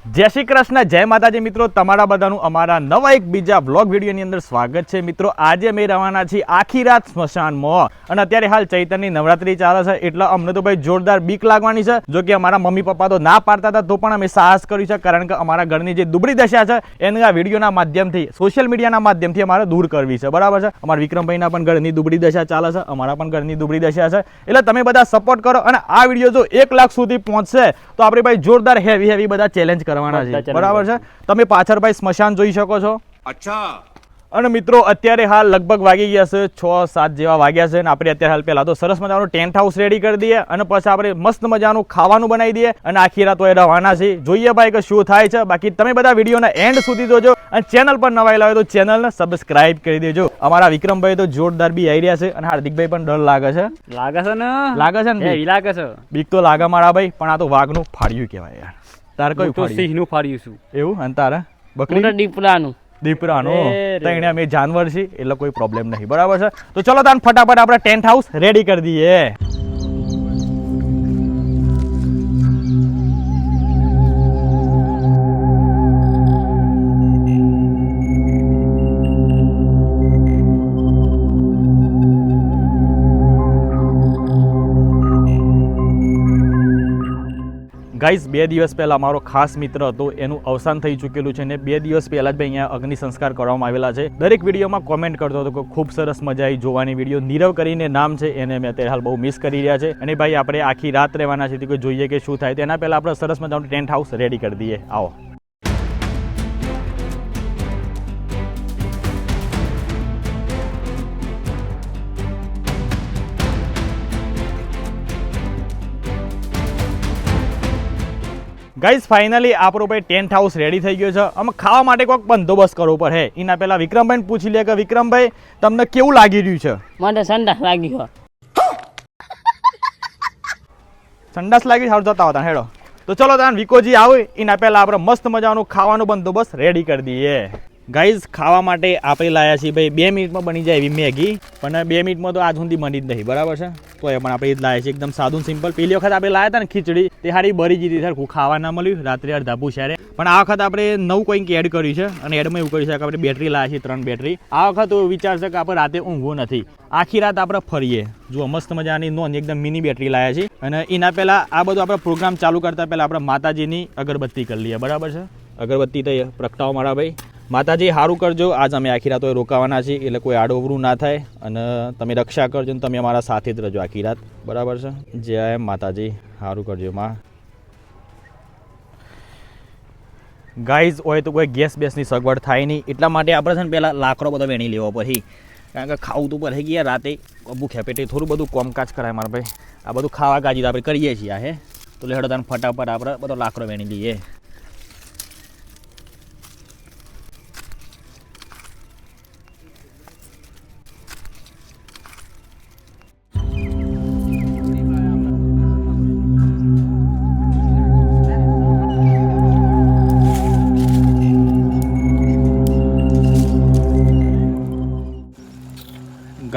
જય શ્રી કૃષ્ણ, જય માતાજી મિત્રો. તમારા બધાનું અમારા નવા એક બીજા બ્લોગ વિડીયોની અંદર સ્વાગત છે. મિત્રો, આજે અમે રવાના છીએ આખી રાત સ્મશાનમાં. અને અત્યારે હાલ ચૈતનની નવરાત્રી ચાલે છે, એટલે અમને તો ભાઈ જોરદાર બીક લાગવાની છે. જો કે અમારા મમ્મી પપ્પા તો ના પાડતા હતા, તો પણ અમે સાહસ કર્યું છે, કારણ કે અમારા ઘરની જે દુબળી દશા છે, એને આ વિડીયોના માધ્યમથી, સોશિયલ મીડિયાના માધ્યમથી અમારે દૂર કરવી છે. બરાબર છે? અમારા વિક્રમભાઈના પણ ઘરની દુબળી દશા ચાલે છે, અમારા પણ ઘરની દુબળી દશા છે. એટલે તમે બધા સપોર્ટ કરો અને આ વીડિયો જો એક લાખ સુધી પહોંચશે, તો આપણે ભાઈ જોરદાર હેવી હેવી બધા ચેલેન્જ કરવાના છે. બરાબર છે? તમે પાછળ ભાઈ સ્મશાન જોઈ શકો છો. અચ્છા. અને મિત્રો અત્યારે હાલ લગભગ વાગી ગયા છે છ સાત જેવા વાગ્યા છે અને આપણે અત્યારે હાલ પહેલાં તો સરસ મજાનું ટેન્ટ હાઉસ રેડી કરી દઈએ અને પછી આપણે મસ્ત મજાનું ખાવાનું બનાવી દઈએ અને આખી રાત હોય રવાના છે. જોઈએ ભાઈ કે શું થાય છે. બાકી તમે બધા વિડીયોના એન્ડ સુધી જોજો અને ચેનલ પર નવાયેલા હોય તો ચેનલને સબસ્ક્રાઇબ કરી દેજો. અમારા વિક્રમભાઈ તો જોરદાર બી આવી રહ્યા છે અને હાર્દિકભાઈ પણ ડર લાગે છે. લાગે છે ને? લાગે છે ને લાગે છે. બીક તો લાગે મારા ભાઈ પણ આ તો વાઘનું ફાડ્યું કહેવાય યાર. તાર કયું તો ફાડ્યું સિંહનું ફાડ્યું છું. એવું? અને તારા? બકરી? દીપડાનું. દીપડાનું? દીપરાનો એ રે. તો એને અમે જાનવર છીએ એટલે કોઈ પ્રોબ્લેમ નહીં. બરાબર છે? તો ચલો તાન ફટાફટ આપણે ટેન્ટ હાઉસ રેડી કરી દઈએ. ગાઈઝ, બે દિવસ પહેલાં મારો ખાસ મિત્ર હતો, એનું અવસાન થઈ ચૂકેલું છે ને બે દિવસ પહેલાં જ ભાઈ અહીંયા અગ્નિ સંસ્કાર કરવામાં આવેલા છે. દરેક વિડીયોમાં કોમેન્ટ કરતો હતો કે ખૂબ સરસ મજા આવી જોવાની વીડિયો નીરવ કરીને નામ છે, એને મેં અત્યારે હાલ બહુ મિસ કરી રહ્યા છે. અને ભાઈ, આપણે આખી રાત રહેવાના છે, તો જોઈએ કે શું થાય. તેના પહેલાં આપણે સરસ મજાનું ટેન્ટ હાઉસ રેડી કરી દઈએ. આવો. ગાઈઝ ફાઇનલી આપણો ભાઈ ટેન્ટ હાઉસ રેડી થઈ ગયો છે. અમે ખાવા માટે કોઈક બંદોબસ્ત કરવો પડે. એના પહેલા વિક્રમભાઈને પૂછી લે કે વિક્રમભાઈ તમને કેવું લાગી રહ્યું છે? મને સંડાસ લાગી હોય સંડાસ લાગી સારું જતા હતા હેડો. તો ચલો તાન વિકોજી આવે. એના પહેલા આપણે મસ્ત મજાનું ખાવાનું બંદોબસ્ત રેડી કરી દઈએ. ગાઈઝ ખાવા માટે આપણે લાયા છીએ. ભાઈ, બે મિનિટમાં બની જાય એવી મેગી. પણ બે મિનિટમાં તો આજ સુધી બની જ નહીં, બરાબર છે? તો એ પણ આપણે એ જ લાયા છીએ. એકદમ સાદું સિમ્પલ. પેલી વખત આપણે લાયા હતા ને ખીચડી, તે હારી બરી જતી સરખું ખાવા ના મળ્યું. રાત્રે અડધા પૂછ્યારે પણ આ વખત આપણે નવું કંઈક એડ કર્યું છે. અને એડમાં એવું કર્યું છે કે આપણે બેટરી લાયા છીએ, ત્રણ બેટરી આ વખત વિચાર છે કે આપણે રાતે ઊંઘવું નથી. આખી રાત આપણે ફરીએ. જુઓ, મસ્ત મજાની નોન એકદમ મિની બેટરી લાયા છે અને એના પહેલાં આ બધું આપણે પ્રોગ્રામ ચાલુ કરતા પહેલાં આપણે માતાજીની અગરબત્તી કરી લઈએ. બરાબર છે? અગરબત્તી તો પ્રગટાવો મારા ભાઈ. માતાજી સારું કરજો. આજ અમે આખી રાત રોકાવાના છીએ. એટલે કોઈ આડોવરું ના થાય. અને તમે રક્ષા કરજો ને તમે અમારા સાથે જ રહેજો આખી રાત બરાબર છે? જય માતાજી. સારું કરજો, માં. ગાઈઝ હોય તો કોઈ ગેસ બેસની સગવડ થાય નહીં. એટલા માટે આપણે છે ને પહેલાં લાકડો બધો વેણી લેવો પછી. કારણ કે ખાવું તો પડે ગયા રાતે. ભૂખ્યા પેટે થોડું બધું કોમકાજ કરાય મારા ભાઈ. આ બધું ખાવા કાજી તો આપણે કરીએ છીએ આ, હે. તો લેડો તને ફટાફટ આપણે બધો લાકડો વેણી લઈએ.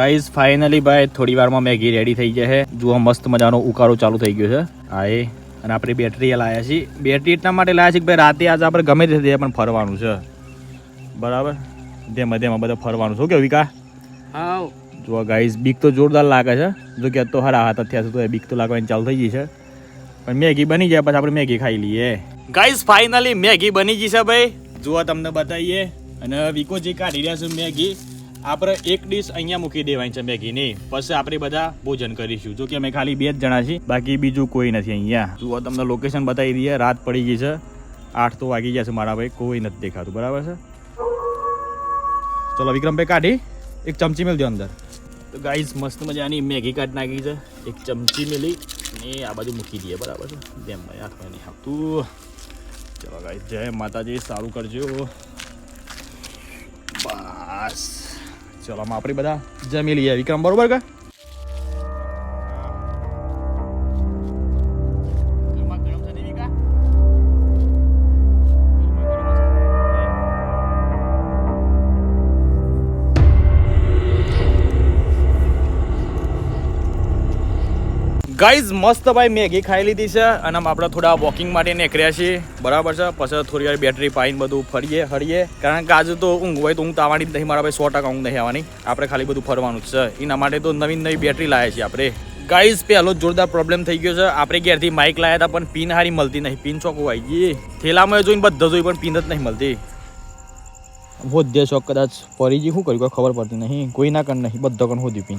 ગાઈઝ ફાઇનલી ભાઈ થોડી વારમાં મેગી રેડી થઈ જશે જુઓ મસ્ત મજાનો ઉકાળો ચાલુ થઈ ગયો છે. હા એ. અને આપણે બેટરી લાયા છીએ. બેટરી એટલા માટે લાયા છીએ કે ભાઈ રાતે આજે આપણે ગમે તે જઈએ પણ ફરવાનું છે. બરાબર? ધીમે ધીમે બધા ફરવાનું શું કે વિકા? હા જુઓ ગાઈઝ બીક તો જોરદાર લાગે છે. જો કે તો હારા હાથ થયા છે તો બીક તો લાગવાની ચાલુ થઈ ગઈ છે. પણ મેગી બની જાય પછી આપણે મેગી ખાઈ લઈએ. ગાઈઝ ફાઇનલી મેગી બની ગઈ છે ભાઈ. જુઓ તમને બતાવીએ. અને વિકો જે કાઢી રહ્યા છે મેગી આપણે એક ડીશ અહીંયા મૂકી દેવાની છે મેગીની. પછી આપણે બધા ભોજન કરીશું. જો કે અમે ખાલી બે જ જણા છીએ, બાકી બીજું કોઈ નથી અહીંયા. જુઓ, તમને લોકેશન બતાવી દઈએ. રાત પડી ગઈ છે. આઠ તો વાગી ગયા છે મારા ભાઈ. કોઈ નથી દેખાતું. બરાબર છે? ચલો, વિક્રમભાઈ કાઢી. એક ચમચી મેળજો અંદર. તો ગાઈઝ મસ્ત મજાની મેગી કાઢ નાખી છે. એક ચમચી મેલી ને આ બાજુ મૂકી દઈએ. બરાબર છે? જેમ ભાઈ હાથમાં નહીં આવતું ચલો ગાઈઝ જય માતાજી. સારું કરજો. બસ. ચલો આમાં આપણે બધા જમી લઈએ. વિક્રમ બરોબર કે? ગાઈઝ, મસ્ત ભાઈ, મેગી ખાઈ લીધી છે અને આપણે થોડા વોકિંગ માટે નીકળ્યા છીએ. બરાબર છે? પછી થોડી વાર બેટરી પાઈને બધું ફરીએ, હરીએ. કારણ કે આજે તો ઊંઘ હોય તો ઊંઘ તો આવવાની જ નહીં. મારા ભાઈ સો ટકા ઊંઘ નહીં આવવાની. આપણે ખાલી બધું ફરવાનું જ છે. એના માટે તો નવી નવી બેટરી લાવ્યા છીએ આપણે. ગાઈઝ, પહેલો જોરદાર પ્રોબ્લેમ થઈ ગયો છે. આપણે ઘેરથી માઇક લાવ્યા હતા, પણ પિન હારી મળતી નહીં. પિન ચોખ્ખું આવી ગઈ. થેલામાં જોઈને બધા જોઈ, પણ પિન જ નહીં મળતી. વધ્ય ચોક કદાચ ફરી ગઈ. શું કર્યું? ખબર પડતી નહીં. કોઈના કણ નહીં. બધા કણ હોદ્યું પિન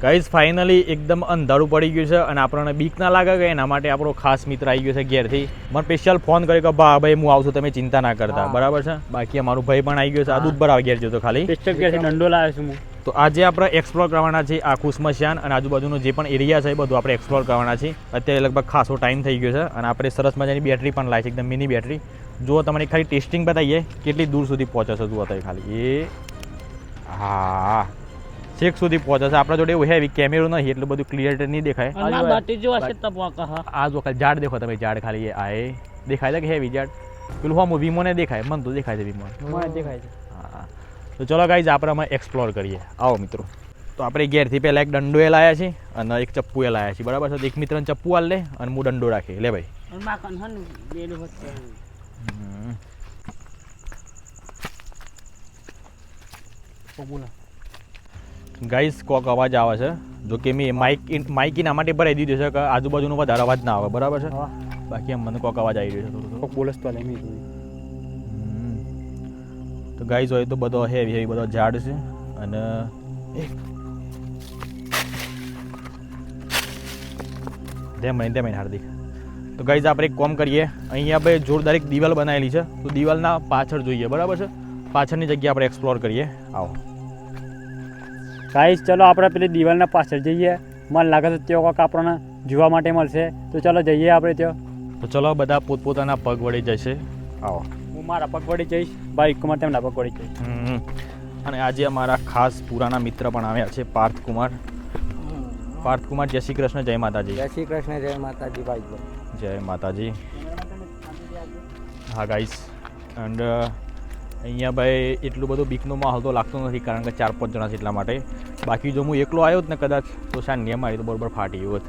ગાઈઝ ફાઇનલી એકદમ અંધારું પડી ગયું છે અને આપણને બીક ના લાગે કે એના માટે આપણો ખાસ મિત્ર આવી ગયો છે ઘેરથી. મને સ્પેશિયલ ફોન કર્યો કે બા ભાઈ હું આવશું તમે ચિંતા ના કરતા. બરાબર છે? બાકી અમારું ભાઈ પણ આવી ગયો છે. આ દૂધ ભરાવા ઘેર જતો ખાલી. પેસ્ટક ઘેરથી દંડો લાવ્યો છું હું. તો આજે આપણે એક્સપ્લોર કરવાના છે આખું સ્મશાન અને આજુબાજુનો જે પણ એરિયા છે એ બધું આપણે એક્સપ્લોર કરવાના છે અત્યારે લગભગ ખાસો ટાઈમ થઈ ગયો છે અને આપણે સરસ મજાની બેટરી પણ લાવી છે એકદમ મિની બેટરી જો તમને ખાલી ટેસ્ટિંગ બતાવીએ કેટલી દૂર સુધી પહોંચે છે તું અત્યારે ખાલી. એ. હા. છેક સુધી પહોંચે છે. આપણા જોડે એવું હેવી કેમેરો નહીં એટલું બધું ક્લિયર નહીં દેખાય. આ જો ખાલી ઝાડ દેખો તમે ઝાડ ખાલી આ એ. દેખાય છે કે હેવી ઝાડ? પેલું હા વીમો ને દેખાય મન તો દેખાય છે વીમો. દેખાય છે. હા. તો ચલો ગાઈઝ આપણે અમે એક્સપ્લોર કરીએ. આવો મિત્રો. તો આપણે ઘેરથી પહેલાં એક દંડો એ લાયા છે અને એક ચપ્પુ એ લાયા છે બરાબર છે? એક મિત્રને ચપ્પુ આલ લે અને હું દંડો રાખી લે ભાઈ. બેલું. ગાઈઝ કોક અવાજ આવે છે. જો કે મેં માઇક માઇક એના માટે ભરાઈ દીધું છે કે આજુબાજુનો વધારે અવાજ ના આવે. બરાબર છે? બાકી મને કોક અવાજ આવી રહ્યો છે થોડું બોલસ તો લે તો ગાઈસ હોય તો બધો હેવી હેવી બધો ઝાડ છે અને નહીં તેમ નહીં હાર્દિક. તો ગાઈઝ આપણે એક કોમ કરીએ. અહીંયા આપણે જોરદાર એક દિવાલ બનાવેલી છે. તો દિવાલના પાછળ જોઈએ બરાબર છે? પાછળની જગ્યા આપણે એક્સપ્લોર કરીએ. આવો. ગાઈસ ચલો આપણે પેલી દિવાલના પાછળ જઈએ. મને લાગે છે ત્યાં કોઈક આપણને જોવા માટે મળશે. તો ચલો જઈએ આપણે ત્યાં. તો ચલો બધા પોતપોતાના પગ વળી જશે. આવો. હું મારા પગ વળી જઈશ બાઈકમાં તેમના પગ વળી જઈશ. હમ. અને આજે અમારા ખાસ પુરાના મિત્ર પણ આવ્યા છે પાર્થ કુમાર. પાર્થ કુમાર જય શ્રી કૃષ્ણ જય માતાજી. જય શ્રી કૃષ્ણ જય માતાજી ભાઈ જય માતાજી. હા ગાઈસ એન્ડ અહીંયા ભાઈ એટલું બધું બીકનો માહોલ તો લાગતો નથી કારણ કે ચાર પાંચ જણા છે એટલા માટે. બાકી જો હું એકલો આવ્યો જ ને કદાચ તો નિયમ આવી તો બરોબર ફાટી ગયો હોત.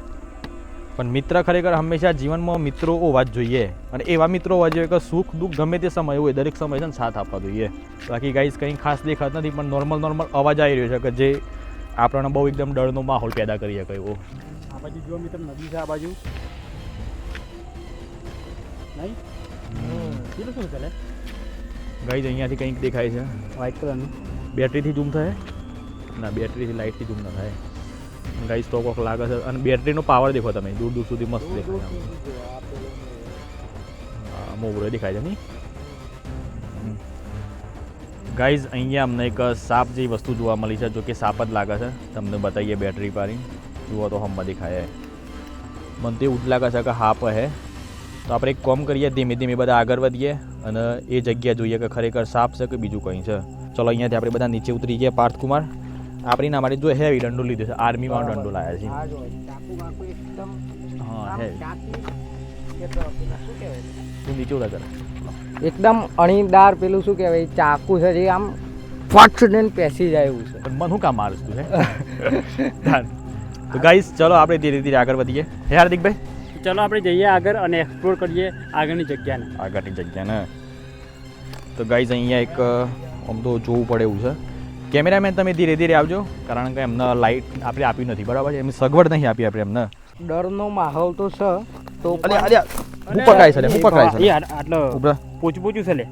પણ મિત્ર ખરેખર હંમેશા જીવનમાં મિત્રો હોવા જ જોઈએ. અને એવા મિત્રો હોવા જોઈએ કે સુખ દુઃખ ગમે તે સમય હોય દરેક સમય છે ને સાથ આપવા જોઈએ. બાકી ગાઈઝ કંઈ ખાસ દેખાત નથી પણ નોર્મલ નોર્મલ અવાજ આવી રહ્યો છે કે જે આપણને બહુ એકદમ ડરનો માહોલ પેદા કરી શકે એવો. આ બાજુ જો મિત્ર નદી છે આ બાજુ. નહીં? શું ચાલે? ગાઈસ અહીંયાથી કંઈક દેખાય છે. વ્હાઈટ કલરનું બેટરીથી ઝૂમ થાય? ના બેટરીથી લાઇટથી ઝૂમ ના થાય. ગાઈ સ્ટોક વોક લાગે છે. અને બેટરીનો પાવર દેખો તમે. દૂર દૂર સુધી મસ્ત દેખાય મોગરો દેખાય છે નહીં ગાઈઝ અહીંયા અમને એક સાપ જેવી વસ્તુ જોવા મળી છે જો કે સાપ જ લાગે છે. તમને બતાવીએ બેટરી પારી જુઓ તો હમણાં દેખાય મને તો એવું જ લાગે છે કે હાપ હે. તો આપણે એક કોમ કરીએ ધીમે ધીમે બધા આગળ વધીએ. અને એ જગ્યા જોઈએ કે ખરેખર સાપ છે કે બીજું કંઈ છે? ચલો અહીંયાથી આપણે બધા નીચે ઉતરી ગયા પાર્થકુમાર. આપણી ના માટે જો હેવી દંડો લીધો છે આર્મીમાં દંડો લાવ્યા છે. હા હેવી. નીચે જરા. એકદમ અણીદાર પેલું શું કહેવાય ચાકુ છે જે આમ ફટ ને પેસી જાય એવું છે. પણ મને શું કામ મારું તું હે? તો ગાઈસ ચલો આપણે ધીરે ધીરે આગળ વધીએ. હે હાર્દિકભાઈ? ચલો આપણે જઈએ આગળ અને એક્સપ્લોર કરીએ આગળની જગ્યાને. આગળની જગ્યા ને તો ગાઈઝ અહીંયા એક આમ તો જોવું પડે એવું છે. કેમેરામેન તમે ધીરે ધીરે આવજો કારણ કે એમને લાઇટ આપણે આપી નથી બરાબર છે? એમની સગવડ નહીં આપી આપણે એમને. ડરનો માહોલ તો છે તો હું પકડાય છે હું પકડાય છે આટલો પોચું પોચું છે લે.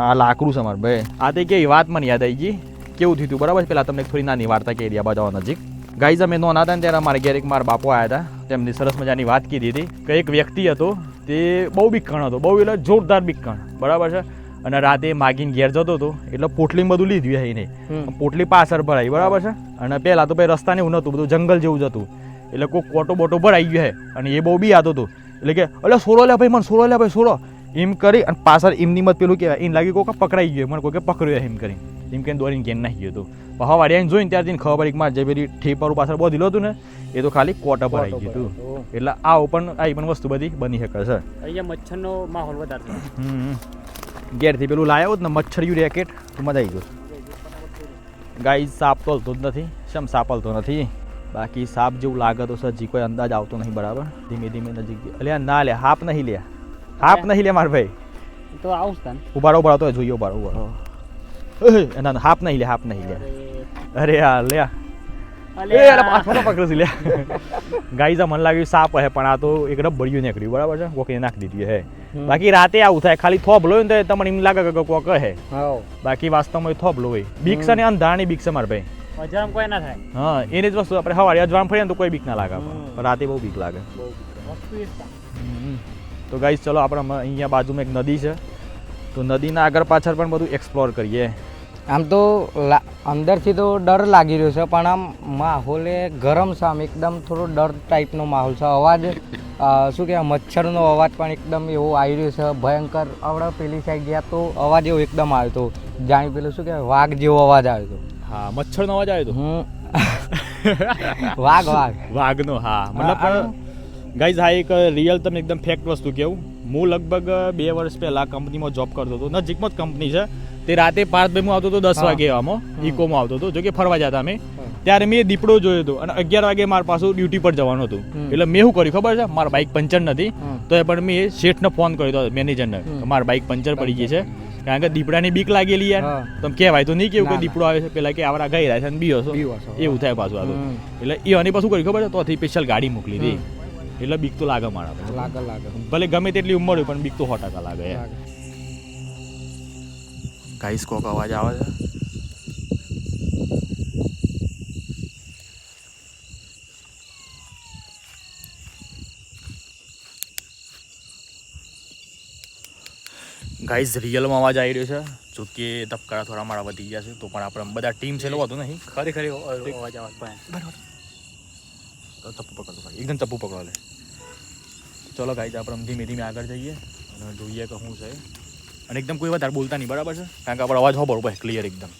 આ લાકડું છે મારે ભાઈ. આ તો કે વાત મને યાદ આવી ગઈ. કેવું થયું હતું બરાબર છે? પેલા તમને થોડી નાની વાર્તા કહી રહ્યા બાજુ નજીક. ગાઈઝ અમે નોના હતા ને ત્યારે અમારા ઘેર એક મારા બાપુ આવ્યા હતા. તેમની સરસ મજાની વાત કીધી હતી કે એક વ્યક્તિ હતો તે બહુ બીકણ હતો બહુ એટલે જોરદાર બીકણ બરાબર છે? અને રાતે માગીને ઘેર જતો હતો એટલે પોટલી બધું લીધું એને. હમ. પોટલી પાછળ ભરાઈ બરાબર છે? અને પહેલાં તો ભાઈ રસ્તાને એવું નહોતું બધું જંગલ જેવું જ હતું. એટલે કોઈ કોટો બોટો ભરાઈ ગયો હે અને એ બહુ બી આતો હતો. એટલે કે એટલે સોરો લે ભાઈ મને સોરો લે ભાઈ સોરો. એમ કરી અને પાછળ એમની મત પેલું કહેવાય એમ લાગી કોઈ પકડાઈ ગયો મને કોઈ પકડ્યો એમ કરી એમ કે દોરીને ઘેર નાખી ગયો હતું. પણ હવે વાડિયાને જોઈને ત્યારથી ખબર પડી કે મારે જે પેલી ઠેપારું પાછળ બહુ દીધું હતું ને એ તો ખાલી કોટા આવી ગયું હતું. એટલે આવું પણ આવી પણ વસ્તુ બધી બની શકે છે. અહીંયા મચ્છરનો માહોલ વધારે હમ. ઘેરથી પેલું લાવ્યો જ ને મચ્છરિયું રેકેટ તો મજા આવી ગયું ગાય સાપ તો હલતો જ નથી શમ સાપ હલતો નથી. બાકી સાપ જેવું લાગે તો સજી કોઈ અંદાજ આવતો નહીં બરાબર? ધીમે ધીમે નજીક અલ્યા ના લે હાપ નહીં લે હાપ નહીં લે માર ભાઈ. તો આવું ઉભારો ઉભારો તો જોઈએ ઉભારો ઉભારો. ના હાપ નહીં લે હાપ નહીં લે અરે આ લે એ અરે પાછો પકડ્યો લે ગાઈ મને લાગ્યું સાપ હે પણ આ તો એક રબડિયું નીકળ્યું બરાબર છે કોકે નાખી દીધી હે બાકી રાતે આવું થાય ખાલી થોભ લો ને તો તમને એમ લાગે કે કોક હે બાકી વાસ્તવમાં એ થોભ લો હોય બીક છે ને અંધારાની બીક છે મારા ભાઈ અજરામ કોઈ ના થાય હા એની જ વસ્તુ આપણે હવારે અજવામ ફરીએ ને તો કોઈ બીક ના લાગે. પણ રાતે બહુ બીક લાગે. તો ગાઈસ ચલો આપણે અહીંયા બાજુમાં એક નદી છે તો નદીના આગળ પાછળ પણ બધું એક્સપ્લોર કરીએ। આમ તો અંદરથી તો ડર લાગી રહ્યો છે પણ આમ માહોલે ગરમ છે આમ એકદમ થોડો ડર ટાઈપનો માહોલ છે. અવાજ શું કહેવાય મચ્છરનો અવાજ પણ એકદમ એવો આવી રહ્યો છે. ભયંકર આપણે પેલી સાઈડ ગયા તો અવાજ એવો એકદમ આવ્યો હતો. જાણી પેલું શું કહેવાય વાઘ જેવો અવાજ આવ્યો હતો. હા મચ્છરનો અવાજ આવ્યો તો હું વાઘ વાઘ. વાઘનો હા. મતલબ પણ ગાઈઝ હા એક રિયલ તમને એકદમ ફેક્ટ વસ્તુ કેવું હું લગભગ બે વર્ષ પહેલા કંપનીમાં જોબ કરતો હતો. નજીકમાં જ કંપની છે. તે રાતે પાંચ બે આવતો હતો દસ વાગે આમાં. ઇકોમાં આવતો હતો જો કે ફરવા જતા અમે. ત્યારે મેં દીપડો જોયો હતો અને અગિયાર વાગે મારા પાછું ડ્યુટી પર જવાનું હતું. એટલે મેં શું કર્યું ખબર છે? મારા બાઇક પંચર નથી. તો એ પણ મેં શેઠને ફોન કર્યો હતો મેનેજરને મારા બાઇક પંચર પડી ગઈ છે. કારણ કે દીપડાની બીક લાગેલી યાર. હા. તમે કહેવાય તો નહીં કેવું કે. દીપડો આવે છે પેલા કે આવરા ગઈ રહ્યા છે અને બીઓ એવું થાય પાછું આ એટલે એ અને પાછું કર્યું ખબર છે? તો સ્પેશિયલ ગાડી મોકલી હતી એટલે બીક તો લાગે મારા લાગે લાગે. ભલે ગમે તેટલી ઉંમર હોય પણ બીક તો સો ટકા લાગે. ગાઈસ કોક અવાજ આવે છે? ગાઈઝ રિયલમાં અવાજ આવી રહ્યો છે. જો કે ધબકારા થોડા મારા વધી ગયા છે તો પણ આપણે બધા ટીમ છે લોકો નહીં ખરી ખરી અવાજ આવે બરાબર તો ચપ્પુ પકડો ભાઈ. એકદમ તપ્પુ પકડો લે. ચલો ગાઈઝ આપણે ધીમે ધીમે આગળ જઈએ અને જોઈએ કે શું છે. અને એકદમ કોઈ વધારે બોલતા નહીં, બરાબર છે? કારણ કે આપણો અવાજ હો બરોબર ક્લિયર એકદમ.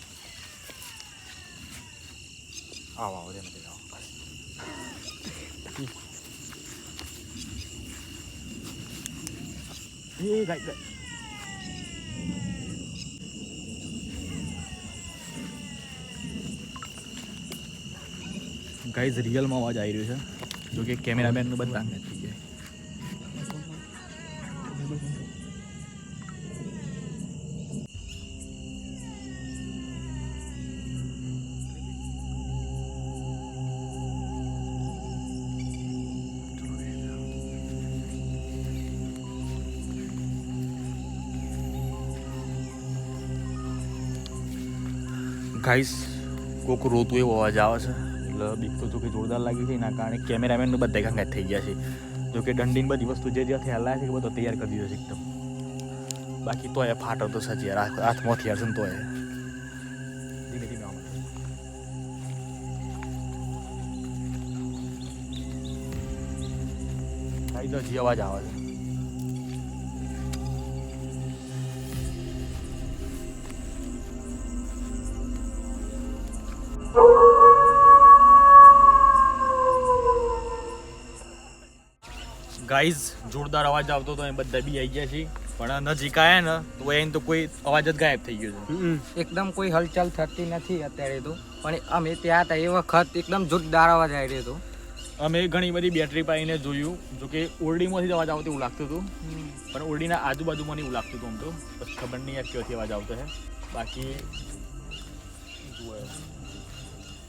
આવો ગાઈઝ રિયલમાં અવાજ આવી રહ્યો છે. જો કે કેમેરામેનનું બધા નથી ગાઈસ, કોક રોતું એવો અવાજ આવે છે. એટલે બીક તો કે જોરદાર લાગી છે, એના કારણે કેમેરામેનનું બધા ગાંગા થઈ ગયા છે. જો કે દંડીને બધી વસ્તુ જે જ્યાંથી હલાય છે, એ બધો તૈયાર કરી દીધો છે એકદમ. બાકી તો એ ફાટો તો સજી યાર હાથ- હાથમાંથી હશે ને તો એ. ધીમે અવાજ આવે છે. ગાઈઝ જોરદાર અવાજ આવતો હતો એ બધા બી આવી ગયા છે. પણ નજીક આયા ને તો એને તો કોઈ અવાજ જ ગાયબ થઈ ગયો છે. એકદમ કોઈ હલચલ થતી નથી અત્યારે તો. પણ અમે ત્યાં હતા એ વખત એકદમ જોરદાર અવાજ આવી રહ્યો હતો. અમે ઘણી બધી બેટરી પાઈને જોયું જો કે ઓરડીમાંથી અવાજ આવતો એવું લાગતું હતું. પણ ઓરડીના આજુબાજુમાં નહીં એવું લાગતું હતું આમ તો. ખબર નહીં યાર ક્યાંથી અવાજ આવતો છે. બાકી જુઓ.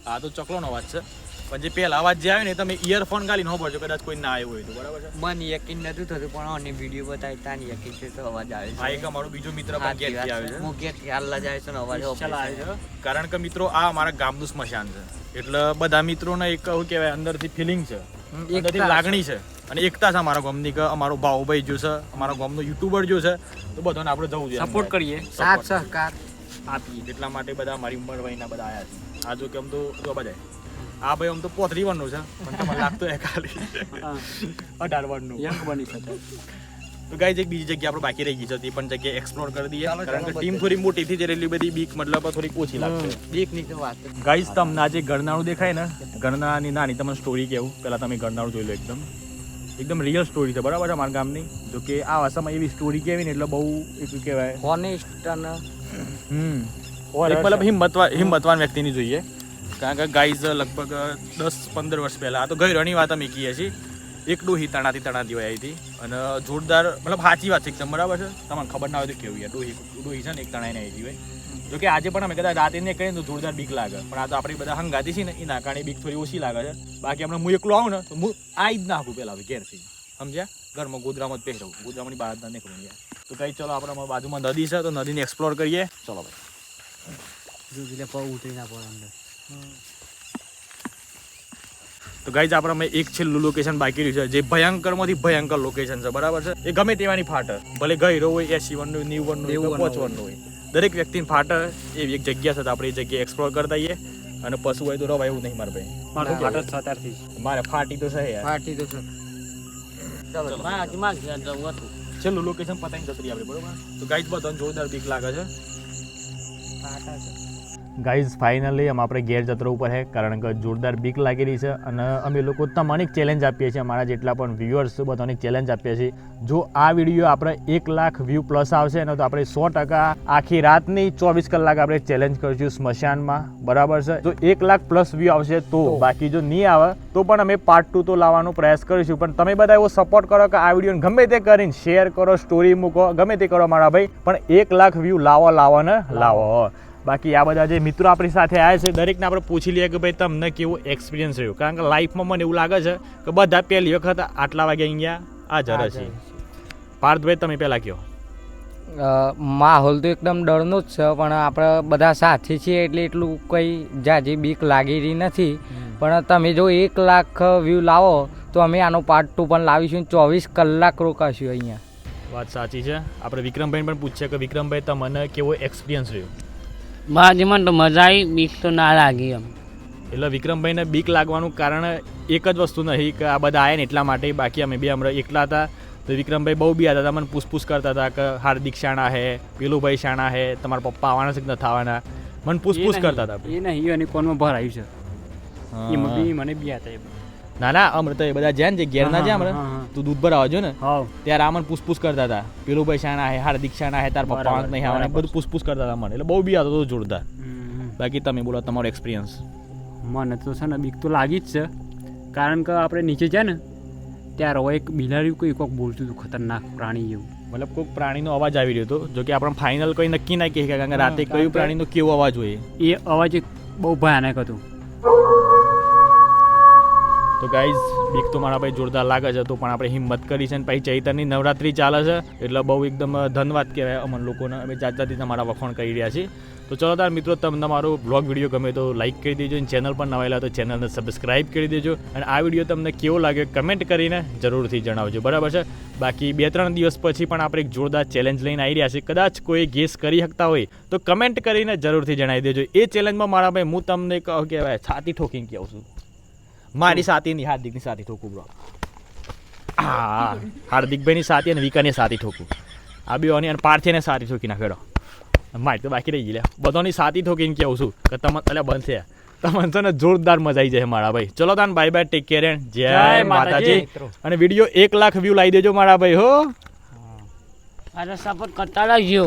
આ તો ચકલોનો અવાજ છે. પણ જે પહેલા અવાજ જે આવે ને તમે ઇયરફોન ગાલી ન પડજો કદાચ કોઈ ના આવ્યો હોય તો બરાબર છે? મને યકીન નતું થતું પણ અને વીડિયો બતાવી તાની યકીન છે તો અવાજ આવે ભાઈ એક અમારો બીજો મિત્ર પણ ઘેરથી આવે છે. હું ઘેરથી હાલલા જાય છે ને અવાજ આવે છે. કારણ કે મિત્રો આ અમારા ગામનું સ્મશાન છે. એટલે બધા મિત્રોને એક શું કહેવાય અંદરથી ફિલિંગ છે. અંદરથી લાગણી છે. અને એકતા છે અમારા ગામની કે અમારો ભાઉભાઈ જો છે અમારા ગામનો યુટ્યુબર જો છે તો બધાને આપણે જવું જોઈએ સપોર્ટ કરીએ. સાથ સહકાર. આપીએ એટલા માટે બધા મારી ઉંમર વયના બધા આયા છે. આ જો કે આમ તો જો બધા આ ભાઈ આમ તો પોત્રી વનનું છે પણ તમને લાગતો એ ખાલી. અઢાર વનનું. યંગ બની શકે. તો ગાઈઝ એક બીજી જગ્યા આપણે બાકી રહી ગઈ છે તે પણ જગ્યાએ એક્સપ્લોર કરી દઈએ. કારણ કે ટીમ થોડી મોટી થઈ એટલે બધી બીક મતલબ થોડીક ઓછી લાગશે. બીકની તો વાત ગાઈઝ તમને આજે ગરનાળું દેખાય ને? ગરનાળાની નાની તમને સ્ટોરી કેવું પહેલાં તમે ગરનાળું જોઈ લો એકદમ. એકદમ રિયલ સ્ટોરી છે બરાબર છે અમારા ગામની? જો કે આ વાસામાં એવી સ્ટોરી કેવી ને એટલે બહુ એક કહેવાય? હોનેસ્ટ અને હમ. એક મતલબ હિંમતવા હિંમતવાન વ્યક્તિની જોઈએ. કારણ કે ગાઈઝ લગભગ દસ પંદર વર્ષ પહેલાં આ તો ગઈ રણી વાત અમે કહીએ છીએ એક હી તણાતી તણાતી હોય આવી હતી અને જોરદાર મતલબ સાચી વાત છે એકદમ બરાબર છે. તમને ખબર ના હોય તો કેવું યાર ડોહી ડોહી છે ને એક તણાઈને આવી હોય. જોકે આજે પણ અમે કદાચ રાતે ને કહીએ તો જોરદાર બીક લાગે. પણ આ તો આપણે બધા હંગાતી છે ને એના કારણે બીક થોડી ઓછી લાગે છે. બાકી હમણાં હું એકલો આવું ને તો હું આ જ નાખું પહેલાં ઘેરથી. સમજ્યા? ઘરમાં ગોદરામાં જ પહેરવું ગોદરામાંની બહાર ના નીકળું યાર. તો કઈ ચલો આપણે બાજુમાં નદી છે તો નદીને એક્સપ્લોર કરીએ. ચલો ભાઈ. ઉતરી ના પડે અંદર. તો ગાઈઝ આપણે અમે એક છેલ્લું લોકેશન બાકી રહ્યું છે જે ભયંકરમાંથી ભયંકર લોકેશન છે બરાબર છે? એ ગમે તેવાની ફાટર ભલે ગહીરો હોય એસી વનનું નેવું વનનું હોય વનનું હોય. દરેક વ્યક્તિની ફાટર એવી એક જગ્યા છે તો આપણે એ જગ્યા એક્સપ્લોર કરતા આવીએ. અને પશુ હોય તો રવાય એવું નહીં મારે ભાઈ. મારું ફાટ મારે ફાટી તો છે ફાટી તો છે. છેલ્લું લોકેશન પતાવીને જતરી આપણે બરોબર? તો ગાઈઝ બધાને જોરદાર બીક લાગે છે. 啊，大神。ગાઈઝ ફાઇનલી અમે આપણે ઘેર જતરો ઉપર છે કારણ કે જોરદાર બીક લાગેલી છે અને અમે લોકો તમને ચેલેન્જ આપીએ છીએ અમારા જેટલા પણ વ્યુઅર્સ છે બધાને ચેલેન્જ આપીએ છીએ. જો આ વીડિયો આપણે એક લાખ વ્યૂ પ્લસ આવશે ને તો આપણે સો ટકા આખી રાતની ચોવીસ કલાક આપણે ચેલેન્જ કરીશું સ્મશાનમાં. બરાબર છે? જો એક લાખ પ્લસ વ્યૂ આવશે તો બાકી જો નહીં આવે તો પણ અમે પાર્ટ ટુ તો લાવવાનો પ્રયાસ કરીશું. પણ તમે બધા એવો સપોર્ટ કરો કે આ વીડિયો ગમે તે કરીને શેર કરો સ્ટોરી મૂકો ગમે તે કરો મારા ભાઈ. પણ એક લાખ વ્યૂ લાવો લાવો ને લાવો. બાકી આ બધા જે મિત્રો આપણી સાથે આવ્યા છે દરેકને આપણે પૂછી લઈએ કે ભાઈ તમને કેવું એક્સપિરિયન્સ રહ્યું? કારણ કે લાઈફમાં મને એવું લાગે છે કે બધા પહેલી વખત આટલા વાગે અહીંયા હાજર છે પાર્થભાઈ તમે પહેલાં કહો. માહોલ તો એકદમ ડરનો જ છે પણ આપણે બધા સાથે છીએ એટલે એટલું કંઈ જાજી બીક લાગી રહી નથી. પણ તમે જો એક લાખ વ્યૂ લાવો તો અમે આનો પાર્ટ ટુ પણ લાવીશું ચોવીસ કલાક રોકાશું અહીંયા. વાત સાચી છે. આપણે વિક્રમભાઈ પણ પૂછીએ કે વિક્રમભાઈ તમને કેવો એક્સપિરિયન્સ રહ્યો? મને તો મજા આવી બીક તો ના લાગી એમ. એટલે વિક્રમભાઈને બીક લાગવાનું કારણ એક જ વસ્તુ નહીં કે આ બધા આવ્યા ને એટલા માટે બાકી અમે બે હમણાં એકલા હતા. તો વિક્રમભાઈ બહુ બી હતા મને પૂછપૂછ કરતા હતા કે હાર્દિક શાણા હે પેલુભાઈ શાણા હે તમારા પપ્પા આવવાના છે કે નથી આવવાના? મને પૂછપૂછ કરતા હતા એ નહીં એની કોનમાં ભરાયું છે. એ મને બી હતા એ. ના ના અમૃત એ બધા જ્યાં જે ઘેરના જ્યાં હા. તું દૂધ ભરાવા જો ને ત્યારે આ મને પૂછપૂછ કરતા હતા. પેલુભાઈ શાણા હે હાર્દિક શાણા હે તાર પપ્પા નહીં આવવાના બધું પૂછપૂછ કરતા હતા મને એટલે બહુ બી હતો જોરદાર. બાકી તમે બોલો તમારો એક્સપિરિયન્સ મને તો છે ને બીક તો લાગી જ છે. કારણ કે આપણે નીચે જાય ને ત્યારે હવે એક બિલાડી કોઈ કોઈક બોલતું હતું ખતરનાક પ્રાણી જેવું. મતલબ કોઈક પ્રાણીનો અવાજ આવી રહ્યો હતો જો કે આપણે ફાઇનલ કોઈ નક્કી ના કહી કારણ કે રાતે કયું પ્રાણીનો કેવો અવાજ હોય. એ અવાજ એક બહુ ભયાનક હતું. તો ગાઈઝ બીક તો મારા ભાઈ જોરદાર લાગે છે, તો પણ આપણે હિંમત કરી છે અને પછી ચૈતરની નવરાત્રી ચાલે છે, એટલે બહુ એકદમ ધન્યવાદ કહેવાય અમન લોકોને. અમે જાત જાતથી તમારા વખાણ કરી રહ્યા છીએ. તો ચલો તાર મિત્રો, તમને મારો બ્લોગ વીડિયો ગમે તો લાઈક કરી દેજો અને ચેનલ પર નવાયેલા તો ચેનલને સબસ્ક્રાઇબ કરી દેજો. અને આ વીડિયો તમને કેવો લાગ્યો કમેન્ટ કરીને જરૂરથી જણાવજો. બરાબર છે? બાકી બે ત્રણ દિવસ પછી પણ આપણે એક જોરદાર ચેલેન્જ લઈને આવી રહ્યા છીએ. કદાચ કોઈ ગેસ કરી શકતા હોય તો કમેન્ટ કરીને જરૂરથી જણાવી દેજો. એ ચેલેન્જમાં મારા ભાઈ હું તમને કહું કહેવાય છાતી ઠોકીને કહું છું. મારી સાથેની હાર્દિકની સાથે ઠોકું બ્રો હા હાર્દિકભાઈની સાથે અને વિકાની સાથે ઠોકું. આ બે અને પાર્થીને સાથે ઠોકી નાખેડો મારી તો બાકી રહી ગઈ બધાની સાથે ઠોકીને કહું છું કે તમે એટલે છે. તમને છે ને જોરદાર મજા આવી જાય મારા ભાઈ. ચલો તાન બાય બાય ટેક કેર જય જય માતાજી. માતાજી. અને વીડિયો એક લાખ વ્યૂ લાવી દેજો મારા ભાઈ હો. અરે સપોર્ટ કરતા રહેજો